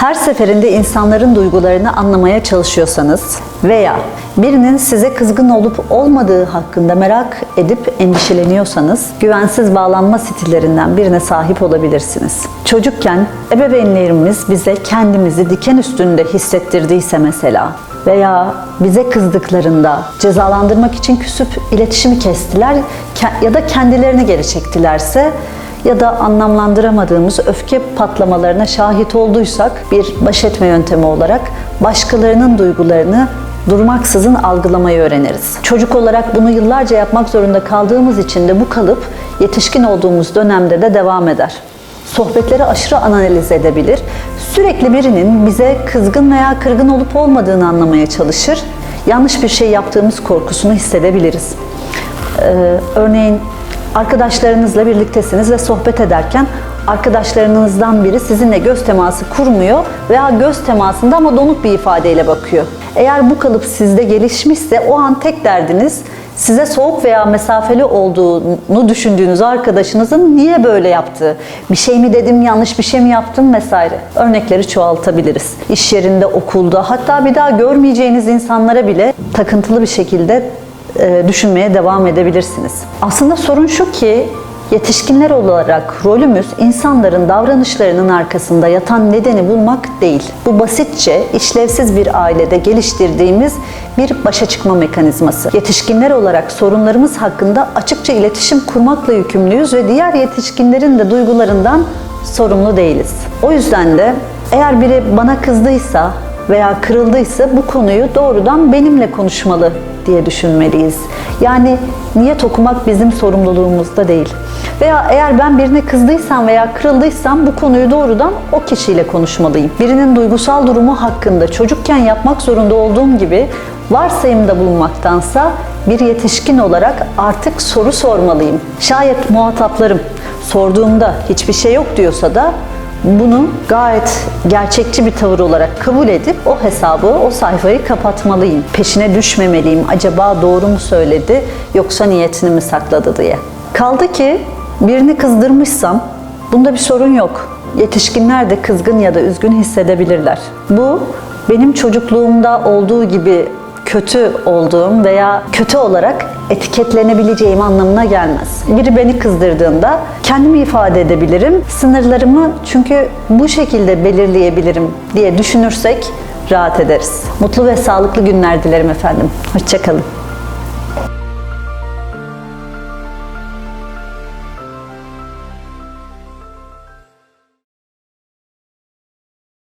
Her seferinde insanların duygularını anlamaya çalışıyorsanız veya birinin size kızgın olup olmadığı hakkında merak edip endişeleniyorsanız güvensiz bağlanma stillerinden birine sahip olabilirsiniz. Çocukken ebeveynlerimiz bize kendimizi diken üstünde hissettirdiyse mesela veya bize kızdıklarında cezalandırmak için küsüp iletişimi kestiler ke- ya da kendilerini geri çektilerse ya da anlamlandıramadığımız öfke patlamalarına şahit olduysak bir baş etme yöntemi olarak başkalarının duygularını durmaksızın algılamayı öğreniriz. Çocuk olarak bunu yıllarca yapmak zorunda kaldığımız için de bu kalıp yetişkin olduğumuz dönemde de devam eder. Sohbetleri aşırı analiz edebilir. Sürekli birinin bize kızgın veya kırgın olup olmadığını anlamaya çalışır. Yanlış bir şey yaptığımız korkusunu hissedebiliriz. Ee, örneğin arkadaşlarınızla birliktesiniz ve sohbet ederken arkadaşlarınızdan biri sizinle göz teması kurmuyor veya göz temasında ama donuk bir ifadeyle bakıyor. Eğer bu kalıp sizde gelişmişse o an tek derdiniz size soğuk veya mesafeli olduğunu düşündüğünüz arkadaşınızın niye böyle yaptığı, bir şey mi dedim, yanlış bir şey mi yaptım vesaire. Örnekleri çoğaltabiliriz. İş yerinde, okulda, hatta bir daha görmeyeceğiniz insanlara bile takıntılı bir şekilde düşünmeye devam edebilirsiniz. Aslında sorun şu ki yetişkinler olarak rolümüz insanların davranışlarının arkasında yatan nedeni bulmak değil. Bu basitçe işlevsiz bir ailede geliştirdiğimiz bir başa çıkma mekanizması. Yetişkinler olarak sorunlarımız hakkında açıkça iletişim kurmakla yükümlüyüz ve diğer yetişkinlerin de duygularından sorumlu değiliz. O yüzden de eğer biri bana kızdıysa veya kırıldıysa bu konuyu doğrudan benimle konuşmalı diye düşünmeliyiz. Yani niyet okumak bizim sorumluluğumuzda değil. Veya eğer ben birine kızdıysam veya kırıldıysam bu konuyu doğrudan o kişiyle konuşmalıyım. Birinin duygusal durumu hakkında çocukken yapmak zorunda olduğum gibi varsayımda bulunmaktansa bir yetişkin olarak artık soru sormalıyım. Şayet muhataplarım sorduğumda hiçbir şey yok diyorsa da bunu gayet gerçekçi bir tavır olarak kabul edip o hesabı, o sayfayı kapatmalıyım. Peşine düşmemeliyim. Acaba doğru mu söyledi yoksa niyetini mi sakladı diye. Kaldı ki birini kızdırmışsam bunda bir sorun yok. Yetişkinler de kızgın ya da üzgün hissedebilirler. Bu benim çocukluğumda olduğu gibi kötü olduğum veya kötü olarak etiketlenebileceğim anlamına gelmez. Biri beni kızdırdığında kendimi ifade edebilirim. Sınırlarımı çünkü bu şekilde belirleyebilirim diye düşünürsek rahat ederiz. Mutlu ve sağlıklı günler dilerim efendim. Hoşçakalın.